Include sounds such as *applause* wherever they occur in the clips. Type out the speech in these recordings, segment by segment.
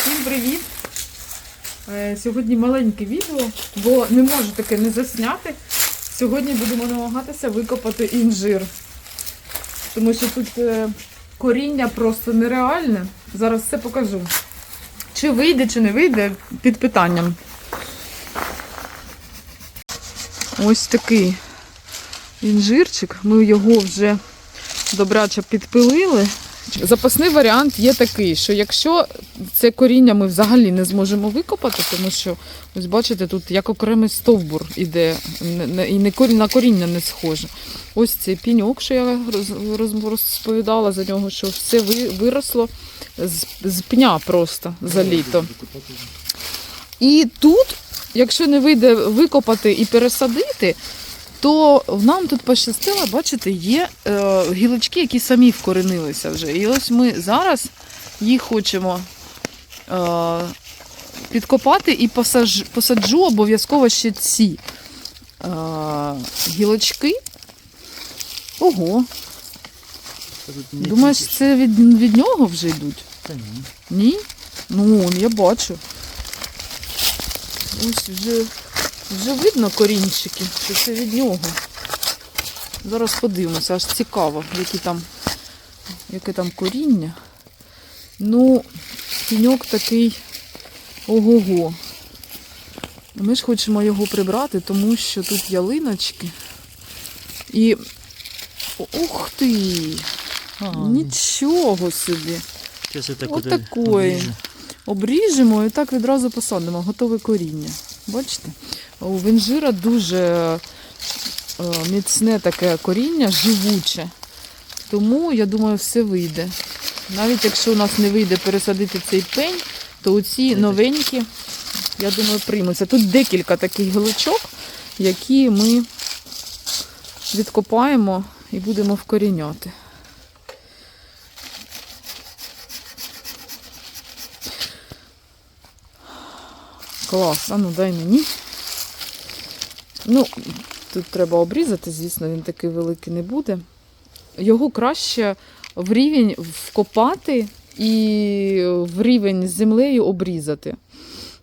Всім привіт! Е, Сьогодні маленьке відео, бо не можу таке не засняти. Сьогодні будемо намагатися викопати інжир. Тому що тут е, коріння просто нереальне. Зараз все покажу. Чи вийде, чи не вийде, під питанням. Ось такий інжирчик. Ми його вже добряче підпилили. Запасний варіант є такий, що якщо це коріння ми взагалі не зможемо викопати, тому що, ось бачите, тут як окремий стовбур іде, і на коріння не схоже. Ось цей піньок, що я роз- роз- розповідала за нього, що все виросло з пня просто за літо. І тут, якщо не вийде викопати і пересадити, то нам тут пощастило, бачите, є е, гілочки, які самі вкоренилися вже. І ось ми зараз їх хочемо е, підкопати і посаджу обов'язково ще ці е, гілочки. Ого, думаєш, це від, від нього вже йдуть? Та ні. Ні? Ну, я бачу. Ось вже, вже видно корінчики, що це від нього. Зараз подивимося, аж цікаво, які там, яке там коріння. Ну, піньок такий ого-го. Ми ж хочемо його прибрати, тому що тут ялиночки. І. Ух ти! А, Нічого собі! Отакої. Обріжемо і так відразу посадимо. Готове коріння. Бачите? У інжира дуже е, міцне таке коріння, живуче. Тому, я думаю, все вийде. Навіть якщо у нас не вийде пересадити цей пень, то оці новенькі, я думаю, приймуться. Тут декілька таких гілочок, які ми відкопаємо і будемо вкоріняти. Клас, а ну дай мені. Ну, тут треба обрізати, звісно, він такий великий не буде. Його краще в рівень вкопати і в рівень з землею обрізати.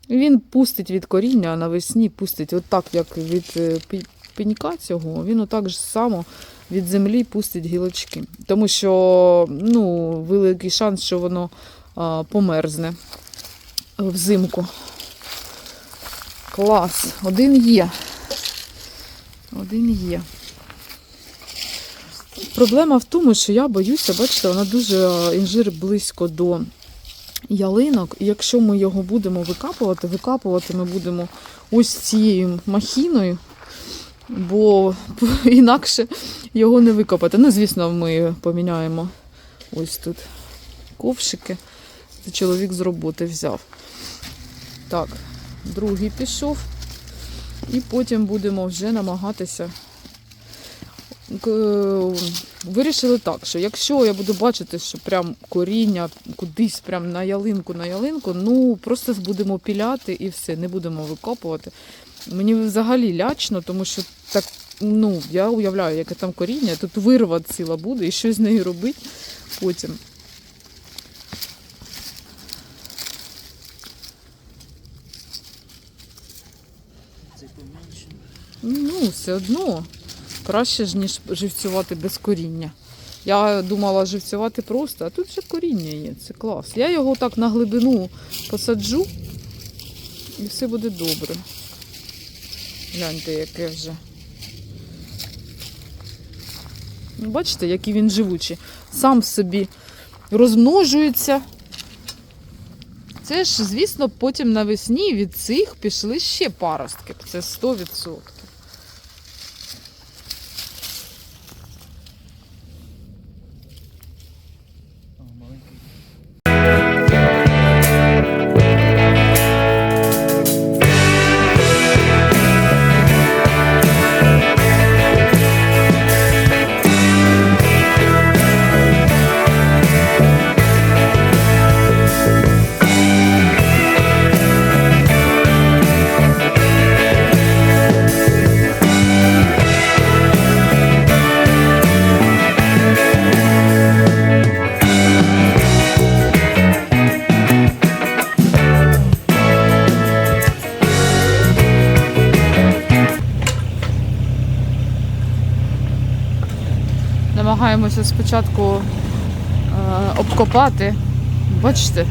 Він пустить від коріння, а навесні пустить, отак, як від е, пенька цього, він отак ж само від землі пустить гілочки. Тому що ну, великий шанс, що воно а, померзне взимку. Клас. Один є. Один є. Проблема в тому, що я боюся, бачите, вона дуже е, інжир близько до ялинок. І якщо ми його будемо викапувати, викапувати ми будемо ось цією махіною, бо *laughs* інакше його не викопати. Ну, звісно, ми поміняємо ось тут ковшики. Це чоловік з роботи взяв. Так, другий пішов. І потім будемо вже намагатися. Вирішили так, що якщо я буду бачити, що прям коріння кудись прям на ялинку, на ялинку, ну просто будемо піляти і все, не будемо викопувати. Мені взагалі лячно, тому що так, ну, я уявляю, яке там коріння, тут вирва ціла буде і що з нею робити потім. Ну, все одно. Краще ж, ніж живцювати без коріння. Я думала живцювати просто, а тут ще коріння є. Це клас. Я його так на глибину посаджу і все буде добре. Гляньте, яке вже. Ну, Бачите, який він живучий. Сам собі розмножується. Це ж, звісно, потім навесні від цих пішли ще паростки. Це 100%. Спочатку е, обкопати. Бачите,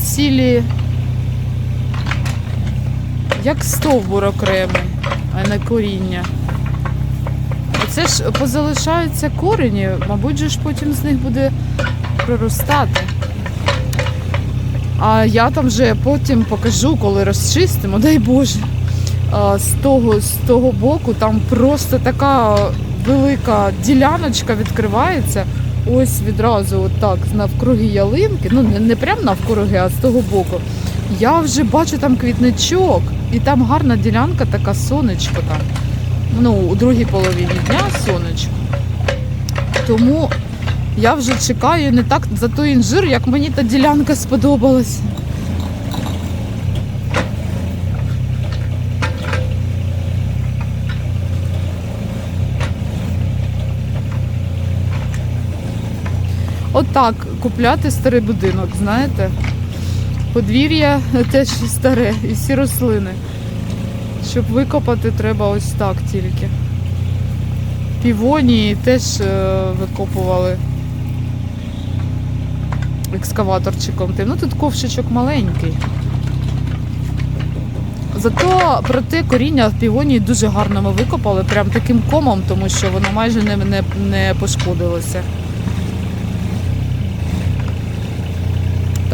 цілі як стовбур окремий, а не коріння. Оце ж позалишаються корені, мабуть, же ж потім з них буде проростати. А я там вже потім покажу, коли розчистимо, дай Боже. З того, з того боку там просто така велика діляночка відкривається. Ось відразу отак навкруги ялинки. Ну, не, не прямо навкруги, а з того боку. Я вже бачу там квітничок, і там гарна ділянка, така сонечко там. Ну, у другій половині дня сонечко. Тому я вже чекаю не так за той інжир, як мені та ділянка сподобалась. Отак купляти старий будинок, знаєте? Подвір'я *laughs* теж старе і всі рослини. Щоб викопати, треба ось так тільки. Півонії теж е, викопували екскаваторчиком. тим. Ну тут ковшичок маленький. Зато проте коріння півонії дуже гарно ми викопали, прям таким комом, тому що воно майже не, не, не пошкодилося.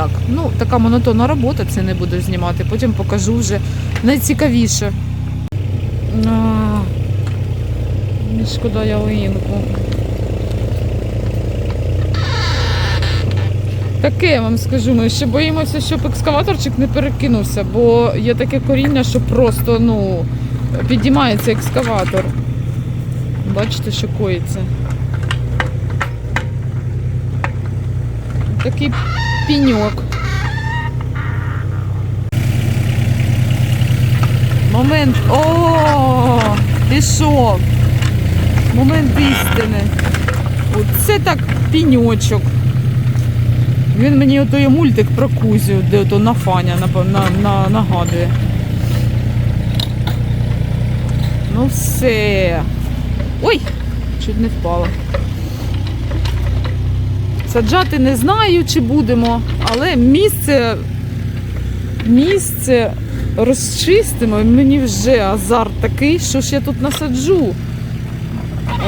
Так, ну така монотонна робота, це не буду знімати. Потім покажу вже найцікавіше. А, шкода ялинку. Таке я вам скажу, ми ще боїмося, щоб екскаваторчик не перекинувся, бо є таке коріння, що просто ну, підіймається екскаватор. Бачите, що коїться. Такий піньок. Момент. О, пішов. Момент істини. Оце так піньочок. Він мені отой мультик про Кузю, де ото на Фаня на, на, нагадує. Ну все. Ой, чуть не впала. Саджати не знаю, чи будемо, але місце, місце розчистимо. і Мені вже азарт такий, що ж я тут насаджу.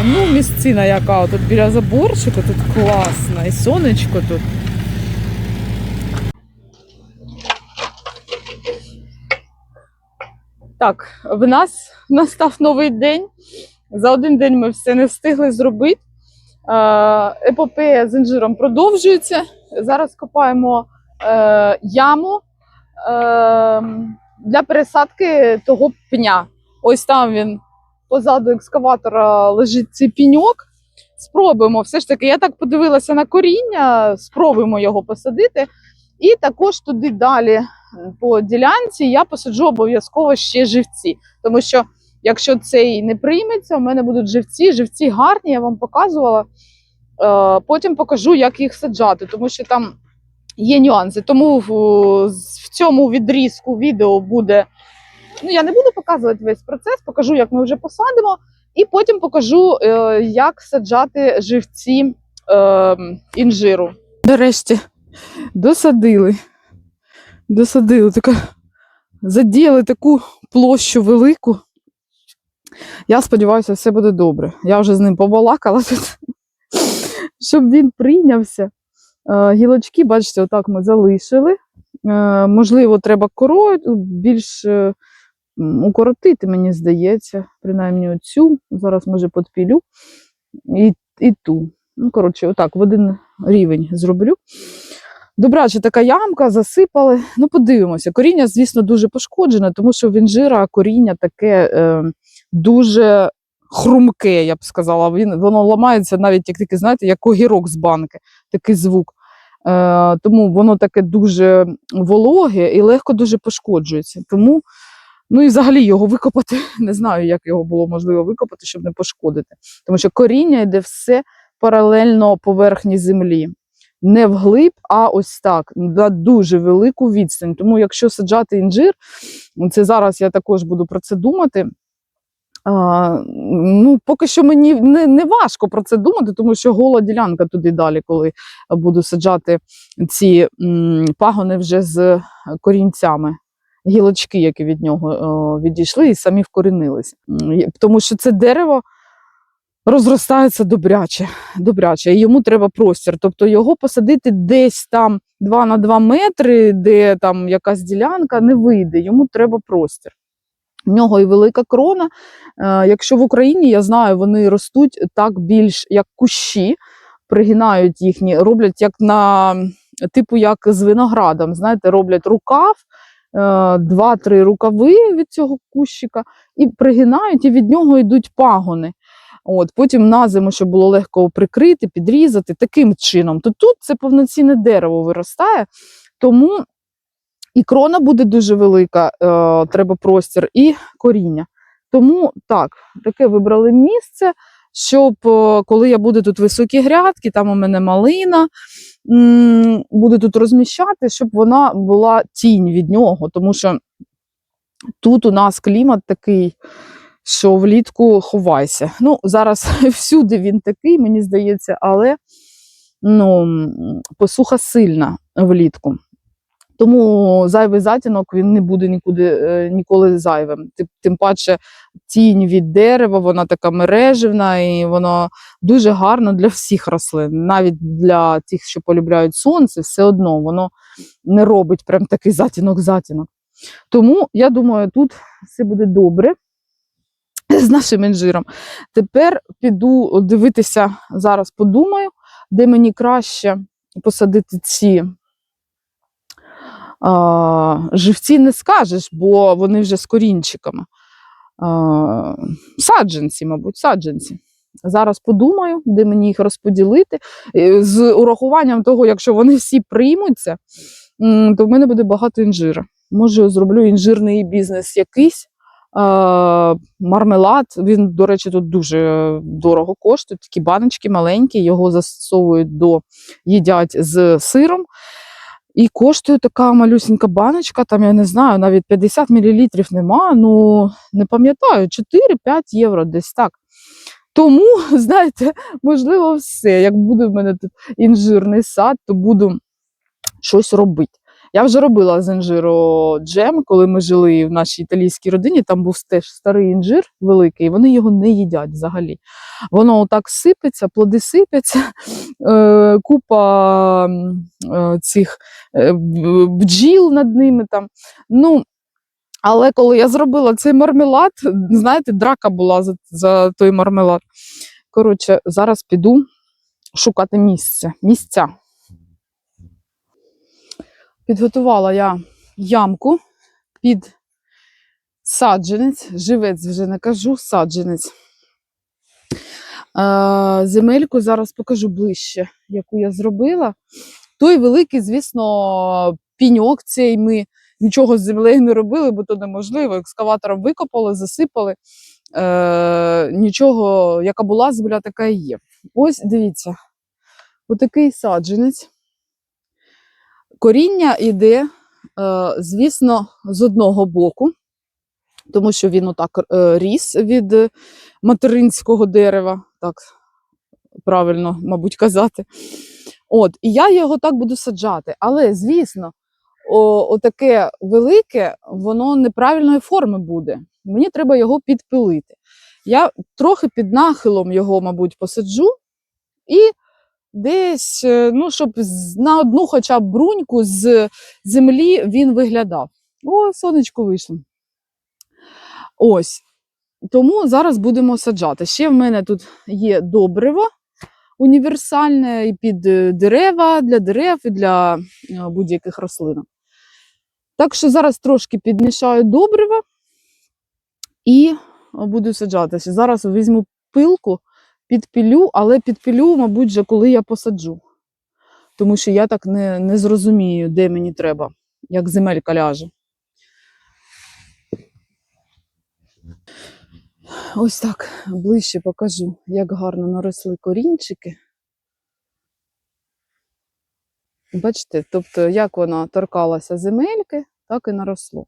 Ну, місцина яка тут біля заборчика, тут класна, і сонечко тут. Так, в нас настав новий день. За один день ми все не встигли зробити. Е, Епопея з інжиром продовжується. Зараз копаємо е, яму е, для пересадки того пня. Ось там він позаду екскаватора лежить цей піньок. Спробуємо. Все ж таки, я так подивилася на коріння, спробуємо його посадити. І також туди далі по ділянці я посаджу обов'язково ще живці. Тому що якщо цей не прийметься, у мене будуть живці. Живці гарні, я вам показувала. Е, Потім покажу, як їх саджати, тому що там є нюанси. Тому в, цьому відрізку відео буде. Ну, я не буду показувати весь процес, покажу, як ми вже посадимо, і потім покажу, е, як саджати живці е, інжиру. Нарешті досадили. Досадили така. Задіяли таку площу велику. Я сподіваюся, все буде добре. Я вже з ним побалакала тут, щоб він прийнявся. Е, Гілочки, бачите, отак ми залишили. Е, Можливо, треба корою більш е, укоротити, мені здається, принаймні оцю. Зараз, може, підпілю. І, і ту. Ну, коротше, отак, в один рівень зроблю. Добряче така ямка, засипали. Ну, подивимося. Коріння, звісно, дуже пошкоджене, тому що в інжира коріння таке е, дуже хрумке, я б сказала. Він, воно ламається навіть, як таке, знаєте, як огірок з банки, такий звук. Е, тому воно таке дуже вологе і легко дуже пошкоджується. Тому, ну і взагалі його викопати, *laughs* не знаю, як його було можливо викопати, щоб не пошкодити. Тому що коріння йде все паралельно поверхні землі. Не вглиб, а ось так, на дуже велику відстань. Тому, якщо саджати інжир, це зараз я також буду про це думати. А, ну, поки що мені не, не важко про це думати, тому що гола ділянка туди далі, коли буду саджати ці м, пагони вже з корінцями. Гілочки, які від нього о, відійшли, і самі вкорінилися. Тому що це дерево розростається добряче, добряче, і йому треба простір. Тобто його посадити десь там 2 на 2 метри, де там якась ділянка, не вийде, йому треба простір. В нього і велика крона. Е, Якщо в Україні, я знаю, вони ростуть так більш як кущі, пригинають їхні, роблять як на типу як з виноградом. Знаєте, роблять рукав, е, два-три рукави від цього кущика, і пригинають, і від нього йдуть пагони. От, потім на зиму, щоб було легко прикрити, підрізати таким чином. То тут це повноцінне дерево виростає, тому і крона буде дуже велика, е, треба простір, і коріння. Тому так, таке вибрали місце, щоб е, коли я буду тут високі грядки, там у мене малина, м, буду тут розміщати, щоб вона була тінь від нього, тому що тут у нас клімат такий, що влітку ховайся. Ну, зараз *laughs* всюди він такий, мені здається, але ну, посуха сильна влітку. Тому зайвий затінок він не буде нікуди е, ніколи зайвим. Тим, паче тінь від дерева, вона така мереживна і воно дуже гарно для всіх рослин. Навіть для тих, що полюбляють сонце, все одно воно не робить прям такий затінок-затінок. Тому я думаю, тут все буде добре з нашим інжиром. Тепер піду дивитися, зараз подумаю, де мені краще посадити ці а, живці не скажеш, бо вони вже з корінчиками. А, саджанці, мабуть, саджанці. Зараз подумаю, де мені їх розподілити. З урахуванням того, якщо вони всі приймуться, то в мене буде багато інжира. Може, зроблю інжирний бізнес якийсь. Мармелад, він, до речі, тут дуже дорого коштує. Такі баночки маленькі, його застосовують до їдять з сиром. І коштує така малюсенька баночка, там я не знаю, навіть 50 мл нема, ну не пам'ятаю, 4-5 євро десь так. Тому, *laughs* знаєте, можливо, все. Як буде в мене тут інжирний сад, то буду щось робити. Я вже робила з інжиру джем, коли ми жили в нашій італійській родині, там був теж старий інжир великий, вони його не їдять взагалі. Воно отак сипеться, плоди сипяться, *laughs* е, купа е, цих е, бджіл над ними там. Ну, але коли я зробила цей мармелад, знаєте, драка була за, за той мармелад. Коротше, зараз піду шукати місце, місця. Підготувала я ямку під саджанець, живець вже не кажу, саджанець. Е, земельку зараз покажу ближче, яку я зробила. Той великий, звісно, піньок цей ми нічого з землею не робили, бо то неможливо. Екскаватором викопали, засипали. Е, нічого, яка була земля, така і є. Ось дивіться, отакий саджанець. Коріння йде, е, звісно, з одного боку, тому що він отак е, ріс від материнського дерева, так правильно, мабуть, казати. От, і я його так буду саджати. Але, звісно, о, отаке велике, воно неправильної форми буде. Мені треба його підпилити. Я трохи під нахилом його, мабуть, посаджу і десь, е, ну, щоб на одну хоча б бруньку з землі він виглядав. О, сонечко вийшло. Ось. Тому зараз будемо саджати. Ще в мене тут є добриво універсальне і під е, дерева, для дерев і для е, будь-яких рослин. Так що зараз трошки підмішаю добрива і буду саджатися. Зараз візьму пилку, підпілю, але підпілю, мабуть, вже коли я посаджу. Тому що я так не, не зрозумію, де мені треба, як земелька ляже. Ось так ближче покажу, як гарно наросли корінчики. Бачите, тобто, як вона торкалася земельки, так і наросло.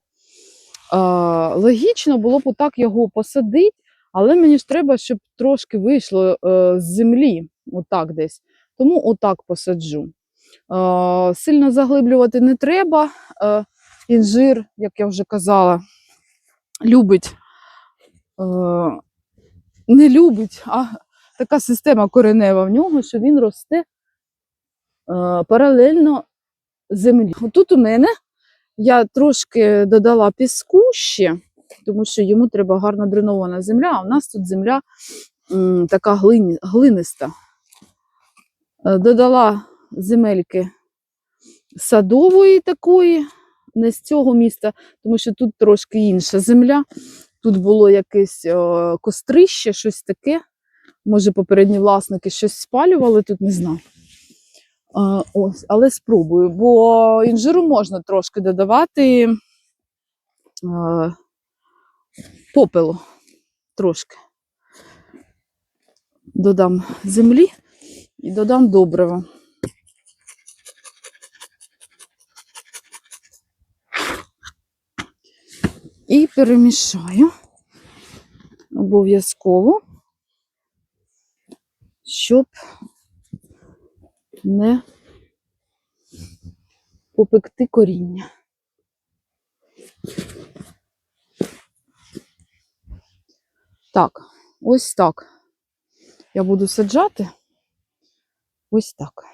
Логічно було б отак його посадити, Але мені ж треба, щоб трошки вийшло е, з землі, отак десь. Тому отак посаджу. Е, сильно заглиблювати не треба. Е, інжир, як я вже казала, любить, не любить, а така система коренева в нього, що він росте паралельно землі. Тут у мене я трошки додала піску ще, тому що йому треба гарно дренована земля, а у нас тут земля м, така глині, глиниста. Е, Додала земельки садової такої, не з цього міста, тому що тут трошки інша земля. Тут було якесь е, кострище, щось таке. Може, попередні власники щось спалювали, тут не знаю. А, ось, але спробую, бо інжиру можна трошки додавати а, попелу. Трошки. Додам землі і додам добрива. І перемішаю обов'язково, щоб не попекти коріння. Так, ось так. Я буду саджати. Ось так.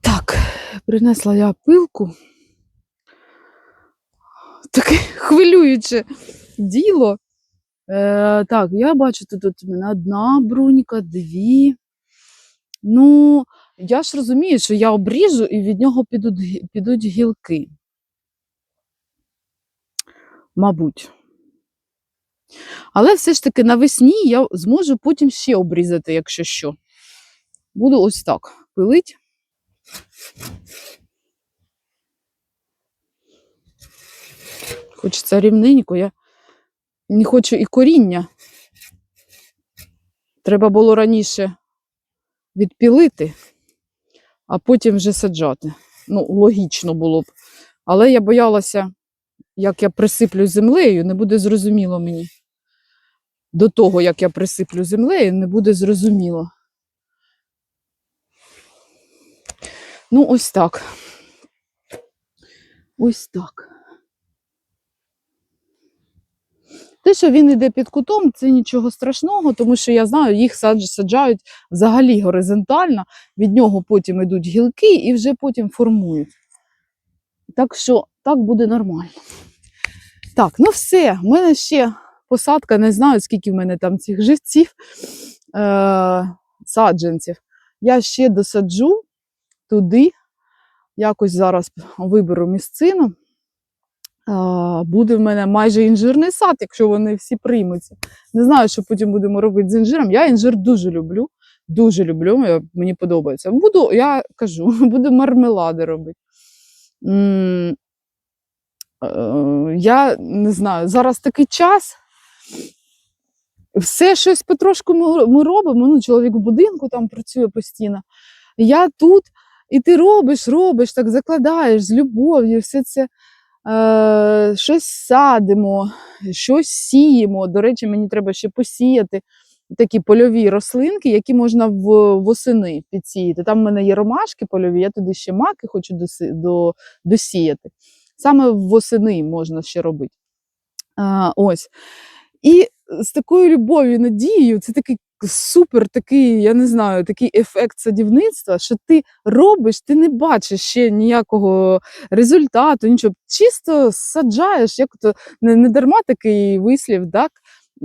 Так, принесла я пилку. Таке хвилююче діло. Е, так, я бачу, тут, у мене одна брунька, дві. Ну, я ж розумію, що я обріжу і від нього підуть, підуть гілки. Мабуть. Але все ж таки навесні я зможу потім ще обрізати, якщо що. Буду ось так пилить. Хочеться рівненько, я не хочу і коріння. Треба було раніше відпілити, а потім вже саджати. Ну, логічно було б. Але я боялася, як я присиплю землею, не буде зрозуміло мені. До того, як я присиплю землею, не буде зрозуміло. Ну, ось так. Ось так. Те, що він йде під кутом, це нічого страшного, тому що я знаю, їх саджають взагалі горизонтально, від нього потім йдуть гілки і вже потім формують. Так що так буде нормально. Так, ну все, в мене ще посадка, не знаю, скільки в мене там цих живців, е- саджанців. Я ще досаджу туди, якось зараз виберу місцину. Буде в мене майже інжирний сад, якщо вони всі приймуться. Не знаю, що потім будемо робити з інжиром. Я інжир дуже люблю. Дуже люблю, мені подобається. Буду, я кажу, *laughs* буду мармелади робити. Е, Я не знаю, зараз такий час. Все щось потрошку ми, робимо. Ну, чоловік в будинку там працює постійно. Я тут, і ти робиш, робиш, так закладаєш з любов'ю, все це щось садимо, щось сіємо. До речі, мені треба ще посіяти такі польові рослинки, які можна в, восени підсіяти. Там в мене є ромашки польові, я туди ще маки хочу досіяти. Саме восени можна ще робити. А, ось. І з такою любов'ю, надією, це такий супер такий, я не знаю, такий ефект садівництва, що ти робиш, ти не бачиш ще ніякого результату, нічого. Чисто саджаєш, як то не, не дарма такий вислів, так?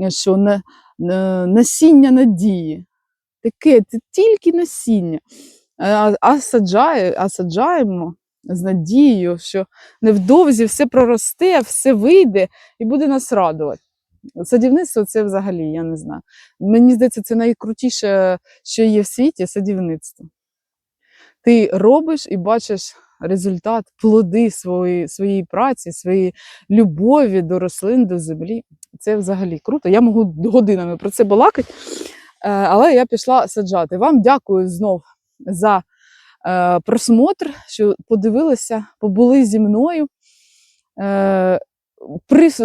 що на, на, насіння надії. Таке, це тільки насіння. А, а, саджає, а саджаємо з надією, що невдовзі все проросте, все вийде і буде нас радувати. Садівництво це взагалі, я не знаю. Мені здається, це найкрутіше, що є в світі садівництво. Ти робиш і бачиш результат, плоди свої, своєї праці, своєї любові до рослин, до землі. Це взагалі круто. Я можу годинами про це балакати, е, але я пішла саджати. Вам дякую знов за е, просмотр, що подивилися, побули зі мною.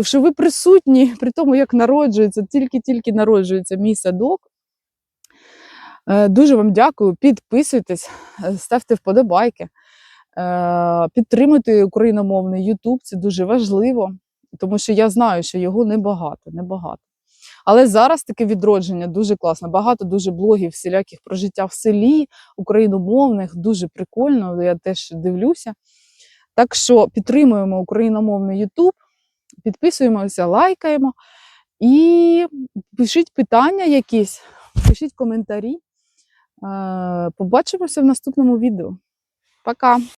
Що ви присутні *laughs* при тому, як народжується, тільки-тільки народжується мій садок. Е, Дуже вам дякую. Підписуйтесь, е, ставте вподобайки, е, підтримуйте україномовний YouTube, це дуже важливо, тому що я знаю, що його небагато, небагато. Але зараз таке відродження дуже класно. Багато дуже блогів всіляких про життя в селі, україномовних, дуже прикольно. Я теж дивлюся. Так що підтримуємо україномовний YouTube, підписуємося, лайкаємо і пишіть питання якісь, пишіть коментарі. Е, Побачимося в наступному відео. Пока!